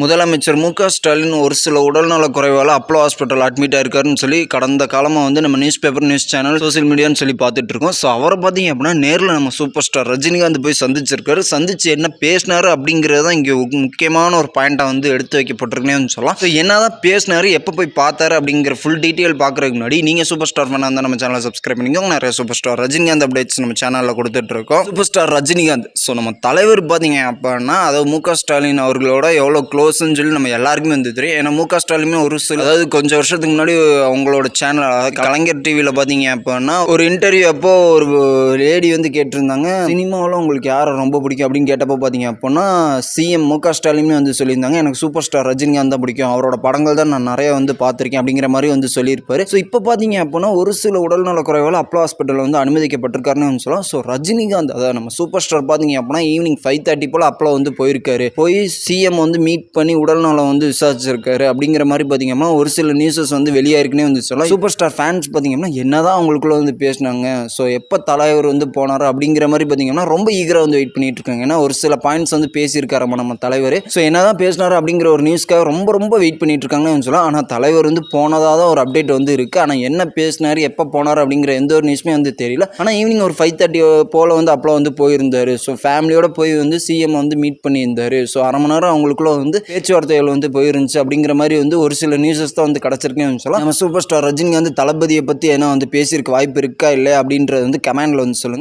முதலமைச்சர் மு க ஸ்டாலின் ஒரு சில உடல்நல குறைவால் அப்போலோ ஹாஸ்பிட்டல் அட்மிட் ஆயிருக்காருன்னு சொல்லி கடந்த காலமாக வந்து நம்ம news paper news channel social மீடியான்னு சொல்லி பார்த்துட்டு இருக்கோம். ஸோ அவரை பார்த்தீங்க அப்படின்னா நேரில் நம்ம சூப்பர் ஸ்டார் ரஜினிகாந்த் போய் சந்திச்சிருக்காரு. சந்திச்சு என்ன பேசினாரு அப்படிங்கிறது தான் இங்கே முக்கியமான ஒரு பாயிண்ட்டாக வந்து எடுத்து வைக்கப்பட்டிருக்குனே சொல்லலாம். ஸோ என்ன தான் பேசினாரு எப்போ போய் பார்த்தாரு அப்படிங்கிற ஃபுல் டீட்டெயில் பார்க்குறதுக்கு முன்னாடி நீங்கள் சூப்பர் ஸ்டார் ஃபேனாக இருந்தால் நம்ம சேனலை சப்ஸ்கிரைப் பண்ணிக்கோங்க. நிறைய சூப்பர் ஸ்டார் ரஜினிகாந்த் அப்டேட்ஸ் நம்ம சேனலில் கொடுத்துட்டு இருக்கோம். Super star Rajinikanth. ஸோ நம்ம தலைவர் பார்த்தீங்க அப்படின்னா அதாவது மு க ஸ்டாலின் அவர்களோட எவ்வளோ க்ளோஸ்ன்னு சொல்லி நம்ம எல்லாருக்குமே வந்து தெரியும் ஏன்னா மு க ஸ்டாலினுமே ஒரு சில அதாவது கொஞ்சம் வருஷத்துக்கு முன்னாடி அவங்களோட சேனல் அதாவது கலைஞர் டிவியில் பார்த்தீங்க அப்போன்னா ஒரு இன்டர்வியூ அப்போ ஒரு லேடி வந்து கேட்டிருந்தாங்க சினிமாவில் உங்களுக்கு யாரை ரொம்ப பிடிக்கும்? அப்படின்னு கேட்டப்போ பார்த்தீங்க அப்படின்னா சிஎம் மு க ஸ்டாலினுமே வந்து சொல்லியிருந்தாங்க எனக்கு சூப்பர் ஸ்டார் ரஜினிகாந்த் தான் பிடிக்கும். அவரோட படங்கள் தான் நான் நிறைய வந்து பார்த்துருக்கேன் அப்படிங்கிற மாதிரி வந்து சொல்லியிருப்பார். ஸோ இப்போ பார்த்தீங்க அப்போனா ஒரு சில உடல்நல குறைவால் அப்போ ஹாஸ்பிட்டலில் வந்து அனுமதிக்கப்பட்டிருக்காருன்னு வந்து சொல்லலாம். ஸோ ரஜினிகாந்த் அதாவது நம்ம சூப்பர் ஸ்டார் பார்த்தீங்க அப்படின்னா ஈவினிங் ஃபைவ் தேர்ட்டி போல் அப்போ வந்து போயிருக்காரு. போய் சிஎம் வந்து மீட் பண்ணி உடல்நலம் வந்து விசாரிச்சிருக்காரு அப்படிங்கிற மாதிரி பார்த்தீங்கன்னா ஒரு சில நியூஸஸ் வந்து வெளியாயிருக்குன்னே வந்து சொல்லலாம். சூப்பர் ஸ்டார் ஃபேன்ஸ் பார்த்தீங்கன்னா என்னதான் அவங்களுக்குள்ள வந்து பேசினாங்க ஸோ எப்போ தலைவர் வந்து போனாரோ அப்படிங்கிற மாதிரி பார்த்தீங்கன்னா ரொம்ப ஈகராக வந்து வெயிட் பண்ணிட்டு இருக்காங்க ஏன்னா ஒரு சில பாயிண்ட்ஸ் வந்து பேசியிருக்காரம்மா நம்ம தலைவர். ஸோ என்னதான் பேசினாரு அப்படிங்கிற ஒரு நியூஸ்க்காக ரொம்ப ரொம்ப வெயிட் பண்ணிட்டு இருக்காங்கன்னு சொல்லலாம். ஆனால் தலைவர் வந்து போனதாக தான் ஒரு அப்டேட் வந்து இருக்குது ஆனால் என்ன பேசினார் எப்போ போனார் அப்படிங்கிற எந்த ஒரு நியூஸுமே வந்து தெரியல. ஆனால் ஈவினிங் ஒரு ஃபைவ் தேர்ட்டி போல் வந்து அப்போ வந்து போயிருந்தார். ஸோ ஃபேமிலியோட போய் வந்து சிஎம் வந்து மீட் பண்ணியிருந்தார். ஸோ அரை மணி நேரம் அவங்களுக்குள்ள வந்து பேச்சுவார்த்தைகள் வந்து போயிருந்துச்சு அப்படிங்கிற மாதிரி வந்து ஒரு சில நியூஸஸ் தான் வந்து கிடச்சிருக்கேன்னு சொல்லலாம். நம்ம சூப்பர் ஸ்டார் ரஜினி வந்து தளபதியை பற்றி என்ன வந்து பேசியிருக்க வாய்ப்பு இருக்கா இல்லையா அப்படின்றது வந்து கமெண்டில் வந்து சொல்லுங்கள்